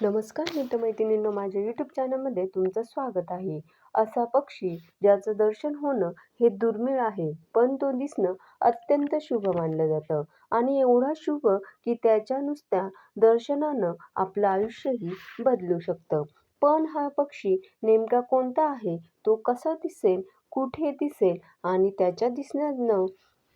नमस्कार मित्रमैत्रिणींनो माझ्या यूट्यूब चॅनलमध्ये तुमचं स्वागत आहे. असा पक्षी ज्याचं दर्शन होणं हे दुर्मिळ आहे पण तो दिसणं अत्यंत शुभ मानलं जातं. आणि एवढा शुभ की त्याच्या नुसत्या दर्शनानं आपलं आयुष्यही बदलू शकतं. पण हा पक्षी नेमका कोणता आहे? तो कसा दिसेल? कुठे दिसेल? आणि त्याच्या दिसण्यानं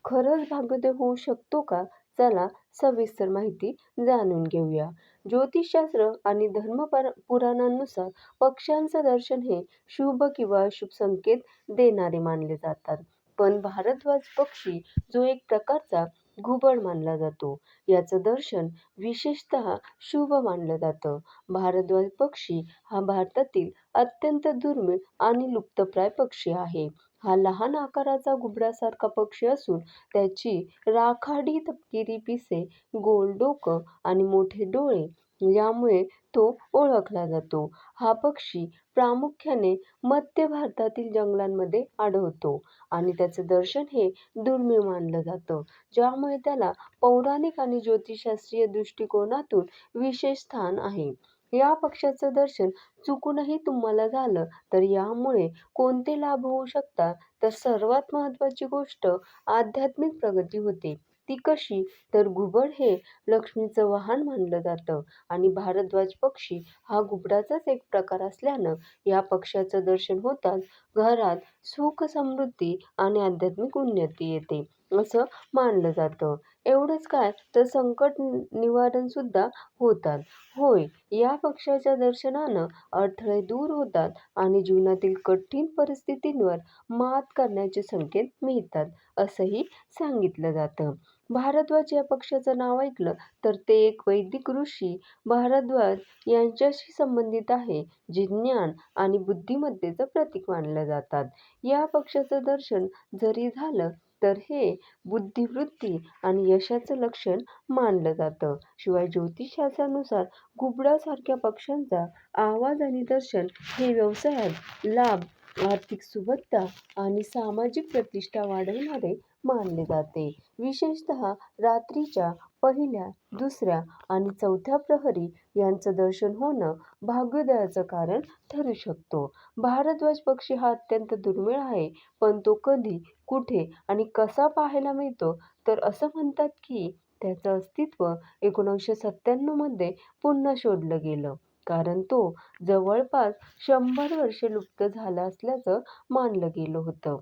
खरंच भाग्योदय होऊ शकतो का? चला सविस्तर माहिती जाणून घेऊया. ज्योतिषशास्त्र आणि धर्म पुराणांनुसार पक्ष्यांचं दर्शन हे शुभ किंवा शुभ संकेत देणारे मानले जातात. पण भारद्वाज पक्षी जो एक प्रकारचा घुबड मानला जातो याचं दर्शन विशेषतः शुभ मानलं जातं. भारद्वाज पक्षी हा भारतातील अत्यंत दुर्मिळ आणि लुप्तप्राय पक्षी आहे. हा लहान आकाराचा घुबडासारखा पक्षी असून त्याची राखाडी तपकिरी पिसे गोल डोकं आणि मोठे डोळे यामुळे तो ओळखला जातो. हा पक्षी प्रामुख्याने मध्य भारतातील जंगलांमध्ये आढळतो आणि त्याचं दर्शन हे दुर्मिळ मानलं जातं ज्यामुळे त्याला पौराणिक आणि ज्योतिषशास्त्रीय दृष्टिकोनातून विशेष स्थान आहे. या पक्षाचं दर्शन चुकूनही तुम्हाला झालं. तर यामुळे कोणते लाभ होऊ शकतात? तर सर्वात महत्त्वाची गोष्ट आध्यात्मिक प्रगती होते. ती कशी? तर घुबड हे लक्ष्मीचं वाहन मानलं जातं आणि भारद्वाज पक्षी हा घुबडाचाच एक प्रकार असल्यानं या पक्षाचं दर्शन होताच घरात सुख समृद्धी आणि आध्यात्मिक उन्नती येते. असं मानलं जातं. एवढंच काय तर संकट निवारणसुद्धा होतात. होय या पक्षाच्या दर्शनानं अडथळे दूर होतात आणि जीवनातील कठीण परिस्थितींवर मात करण्याचे संकेत मिळतात असंही सांगितलं जातं. भारद्वाज या पक्षाचं नाव ऐकलं तर ते एक वैदिक ऋषी भारद्वाज यांच्याशी संबंधित आहे जे ज्ञान आणि बुद्धिमत्तेचं प्रतीक मानलं जातात. या पक्षाचं दर्शन जरी झालं तर हे बुद्धिवृत्ती आणि यशाचं लक्षण मानलं जातं. शिवाय ज्योतिषशास्त्रानुसार घुबडासारख्या पक्ष्यांचा आवाज आणि दर्शन हे व्यवसायात लाभ आर्थिक सुबत्ता आणि सामाजिक प्रतिष्ठा वाढवणारे मानले जाते. विशेषतः रात्रीच्या पहिल्या दुसऱ्या आणि चौथ्या प्रहरी यांचं दर्शन होणं भाग्योदयाचं कारण ठरू शकतो. भारद्वाज पक्षी हा अत्यंत दुर्मिळ आहे पण तो कधी कुठे आणि कसा पाहायला मिळतो तर असं म्हणतात की त्याचं अस्तित्व एकोणीसशे सत्त्याण्णवमध्ये पुन्हा शोधलं गेलं. कारण तो जवळपास शंभर वर्षे लुप्त झाला असल्याचं मानलं गेलं होतं.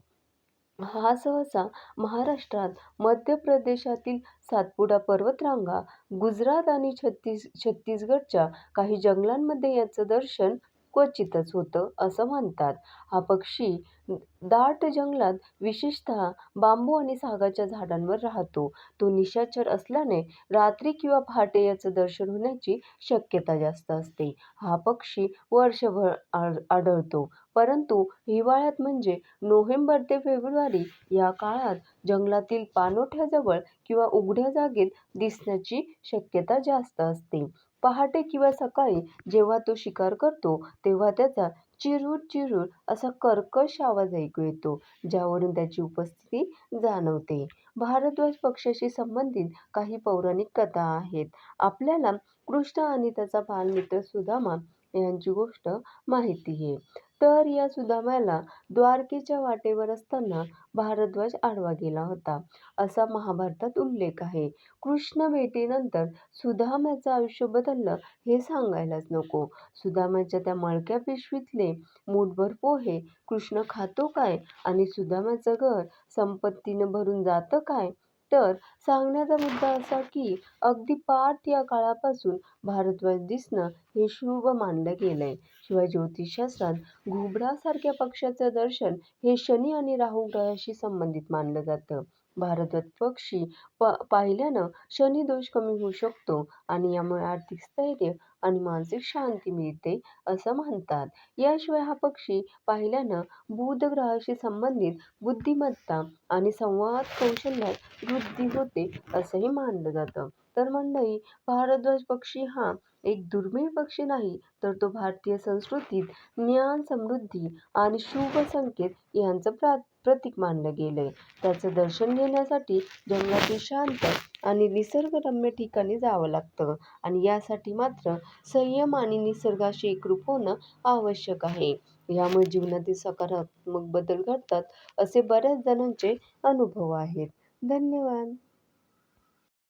हा सहसा महाराष्ट्रात मध्य प्रदेशातील सातपुडा पर्वतरांगा गुजरात आणि छत्तीस छत्तीसगडच्या काही जंगलांमध्ये याचं दर्शन क्वचितच होतं असं म्हणतात. हा पक्षी दाट जंगलात विशेषतः बांबू आणि सागाच्या झाडांवर राहतो. तो निशाचर असल्याने रात्री किंवा पहाटे याचं दर्शन होण्याची शक्यता जास्त असते. हा पक्षी वर्षभर आढळतो. परंतु हिवाळ्यात म्हणजे नोव्हेंबर ते फेब्रुवारी या काळात जंगलातील पाणोठ्याजवळ किंवा उघड्या जागेत दिसण्याची शक्यता जास्त असते. पहाटे किंवा सकाळी जेव्हा तो शिकार करतो तेव्हा त्याचा चिरूर चिरूर असा कर्कश आवाज ऐकू येतो ज्यावरून त्याची उपस्थिती जाणवते. भारद्वाज पक्षाशी संबंधित काही पौराणिक कथा आहेत. आपल्याला कृष्ण आणि त्याचा बालमित्र सुदामा यांची गोष्ट माहिती आहे. तर या सुदामाला द्वारकेच्या वाटेवर असताना भारद्वाज आडवा गेला होता. असा महाभारतात उल्लेख आहे. कृष्ण भेटीनंतर सुदामाचं आयुष्य बदललं हे सांगायलाच नको. सुदामाच्या त्या मळक्या पिशवीतले मूठभर पोहे कृष्ण खातो काय? आणि सुदामाचं घर संपत्तीनं भरून जातं काय? तर सांगण्याचा मुद्दा असा की अगदी पाठ या काळापासून भारतवर दिसणं हे शुभ मानलं गेलंय. शिवाय ज्योतिषशास्त्रात घुबडासारख्या पक्ष्याचं दर्शन हे शनी आणि राहू ग्रहाशी संबंधित मानलं जातं. भारतात पक्षी प पाहिल्यानं शनी दोष कमी होऊ शकतो आणि यामुळे आर्थिक स्थैर्य आणि मानसिक शांती मिळते असं म्हणतात. याशिवाय हा पक्षी पाहिल्यानं बुध ग्रहाशी संबंधित बुद्धिमत्ता आणि संवाद कौशल्यात वृद्धी होते असंही मानलं जातं. तर मंडळी भारद्वाज पक्षी हा एक दुर्मिळ पक्षी नाही तर तो भारतीय संस्कृतीत ज्ञान, समृद्धी आणि शुभ संकेत यांचं प्रा प्रतीक मानलं गेलंय. त्याचं दर्शन घेण्यासाठी जंगलातील शांत आणि निसर्गरम्य ठिकाणी जावं लागतं आणि यासाठी मात्र संयम आणि निसर्गाशी एकरूप होणं आवश्यक आहे. यामुळे जीवनातील सकारात्मक बदल घडतात असे बऱ्याच जणांचे अनुभव आहेत. धन्यवाद.